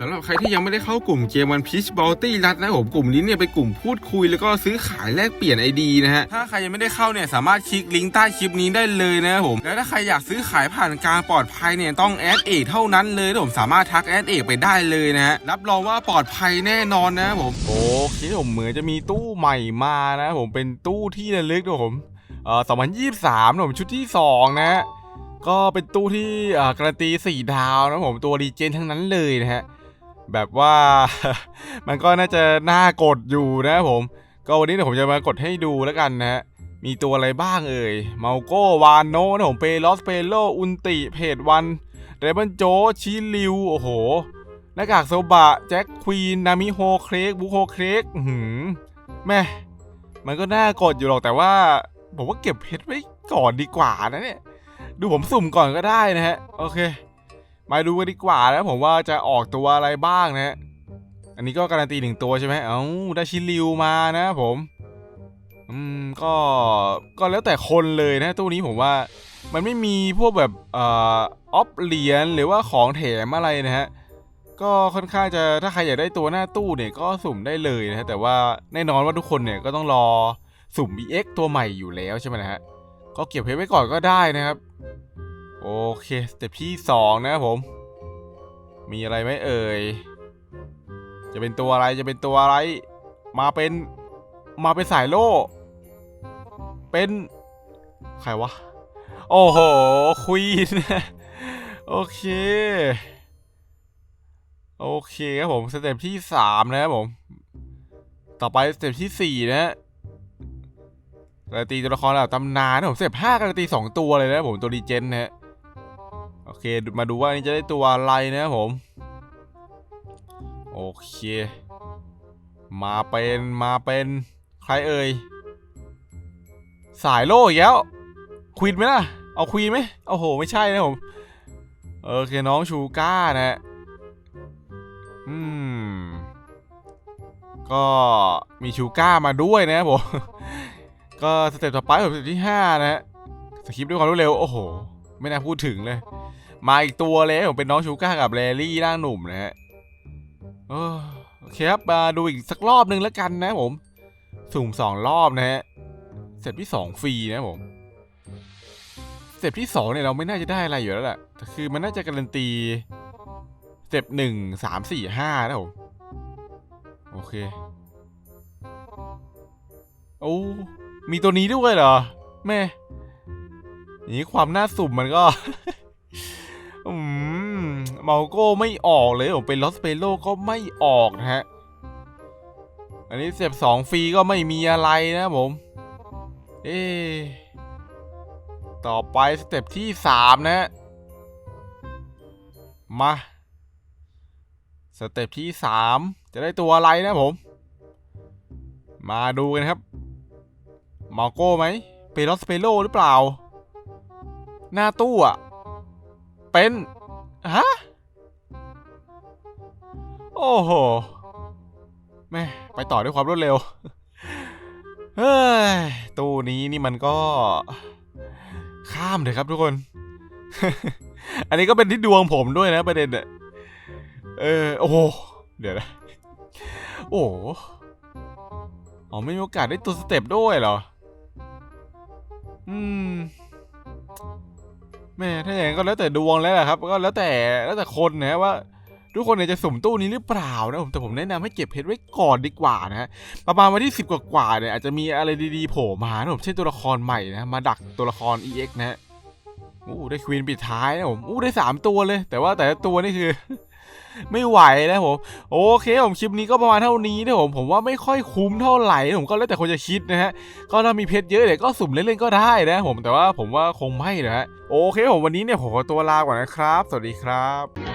สำหรับใครที่ยังไม่ได้เข้ากลุ่มเกมวันพีชบอลตี้รัดนะผมกลุ่มนี้เนี่ยเป็นกลุ่มพูดคุยแล้วก็ซื้อขายแลกเปลี่ยนไอดีนะฮะถ้าใครยังไม่ได้เข้าเนี่ยสามารถคลิกลิงก์ใต้คลิปนี้ได้เลยนะผมแล้วถ้าใครอยากซื้อขายผ่านการปลอดภัยเนี่ยต้องแอดเอกเท่านั้นเลยผมสามารถทักแอดเอกไปได้เลยนะฮะรับรองว่าปลอดภัยแน่นอนนะผมโอเคผมเหมือนจะมีตู้ใหม่มานะผมเป็นตู้ที่ระลึกนะผมเอ่อ2023นะผมชุดที่2นะฮะก็เป็นตู้ที่การันตี4ดาวนะผมตัวรีเจนทั้งนั้นเลยนะฮะ แบบว่า มันก็น่าจะน่ากดอยู่นะผม ก็วันนี้เดี๋ยวผมจะมากดให้ดูแล้วกันนะฮะมีตัวอะไรบ้างเอ่ย เมาโกวานโนนะผมเปลอสเปโล อุนติ เพจวันเรเบิลโจ ชิลิว โอ้โห หน้ากากโซบะ แจ็คควีน นามิโฮเครกบุโฮเครกหือแม่ มันก็น่ากดอยู่หรอกแต่ว่า ผมว่าเก็บเพชรไว้ก่อนดีกว่านะเนี่ย ดูผมสุ่มก่อนก็ได้นะฮะ โอเค มาดูกันดีกว่านะผมว่าจะออกตัวอะไรบ้างนะฮะอันนี้ก็การันตีหนึ่งตัวใช่ไหมเอ้าได้ชิลิวมานะผม อืมก็ก็แล้วแต่คนเลยนะตู้นี้ผมว่ามันไม่มีพวกแบบเอ่อออฟเหรียญหรือว่าของแถมอะไรนะฮะก็ค่อนข้างจะถ้าใครอยากได้ตัวหน้าตู้เนี่ยก็สุ่มได้เลยนะฮะแต่ว่าแน่นอนว่าทุกคนเนี่ยก็ต้องรอสุ่ม EX ตัวใหม่อยู่แล้วใช่ไหมนะฮะก็เก็บเพชรไว้ก่อนก็ได้นะครับ โอเคสเต็ปที่สองนะครับผม มีอะไรไหมเอ่ย จะเป็นตัวอะไรจะเป็นตัวอะไร มาเป็นมาเป็นสายโล่ เป็นใครวะ โอ้โหควีนโอเค โอเคครับผมสเต็ปที่สามนะครับผม ต่อไปสเต็ปที่สี่นะฮะการันตีตัวละครระดับตำนานนะผมสเต็ปห้าการันตีสองตัวเลยนะผมตัวดีเจนนะฮะ เคมาดูว่าอันนี้จะได้ตัวอะไรนะครับผม โอเค มาเป็นมาเป็นใครเอ่ย สายโล่อีกแล้วควีนไหมล่ะ เอาควีนไหมโอ้โห ไม่ใช่นะผม โอเคน้องชูก้านะฮะอืม ก็มีชูก้ามาด้วยนะผม ก็สเต็ปต่อไปผมสเต็ปที่ 5 นะฮะสคริปด้วยความรวดเร็ว โอ้โห ไม่น่าพูดถึงเลย มาอีกตัวเลยผมเป็นน้องชูก้ากับแรลี่ร่างหนุ่มนะฮะโอเคครับมาดูอีกสักรอบหนึ่งแล้วกันนะผมสุ่มสองรอบนะฮะเสเต็ปที่สองฟรีนะผมเสเต็ปที่สองเนี่ยเราไม่น่าจะได้อะไรอยู่แล้วแหละแต่คือมันน่าจะการันตีเสเต็ปหนึ่งสามสี่ห้านะผมโอเคโอ้มีตัวนี้ด้วยเหรอแม่อย่างนี้ความน่าสุ่มมันก็ เมาโก้ไม่ออกเลยผมเป็นลอสเปโลก็ไม่ออกนะฮะ อันนี้เสียบสองฟรีก็ไม่มีอะไรนะผม เอ๊ะต่อไปสเต็ปที่สามนะฮะ มา สเต็ปที่สามจะได้ตัวอะไรนะผม มาดูกันครับมาโก้ไหมเปโลสเปโลหรือเปล่า หน้าตู้อะเป็น ฮะ โอ้โหแม่ไปต่อด้วยความรวดเร็ว เฮ้ย ตู้นี้นี่มันก็ ข้ามเลยครับทุกคน อันนี้ก็เป็นที่ดวงผมด้วยนะประเด็นเนี่ยเออ โอ้เดี๋ยวนะโอ้อ๋อไม่มีโอกาสได้ตัวสเต็ปด้วยเหรอ อืมแม่ถ้าอย่างนั้นก็แล้วแต่ดวงแล้วแหละครับ ก็แล้วแต่แล้วแต่คนนะว่า ทุกคนเนี่ยจะสุ่มตู้นี้หรือเปล่านะผมแต่ผมแนะนำให้เก็บเพชรไว้ก่อนดีกว่านะฮะประมาณวันที่ 10 กว่าๆเนี่ยอาจจะมีอะไรดีๆโผล่มานะผมเช่นตัวละครใหม่นะมาดักตัวละคร EX นะฮะอู้ได้ควีนปิดท้ายนะผมอู้ได้ 3 ตัวเลย แต่ว่าแต่ละตัวนี่คือไม่ไหวนะผมโอเคผมคลิปนี้ก็ประมาณเท่านี้นะผมผมว่าไม่ค่อยคุ้มเท่าไหร่ผมก็แล้วแต่คนจะคิดนะฮะก็ถ้ามีเพชรเยอะเดี๋ยวก็สุ่มเล่นๆก็ได้นะผมแต่ว่าผมว่าคงไม่นะฮะโอเคผมวันนี้เนี่ยผมขอตัวลาก่อนนะครับ สวัสดีครับ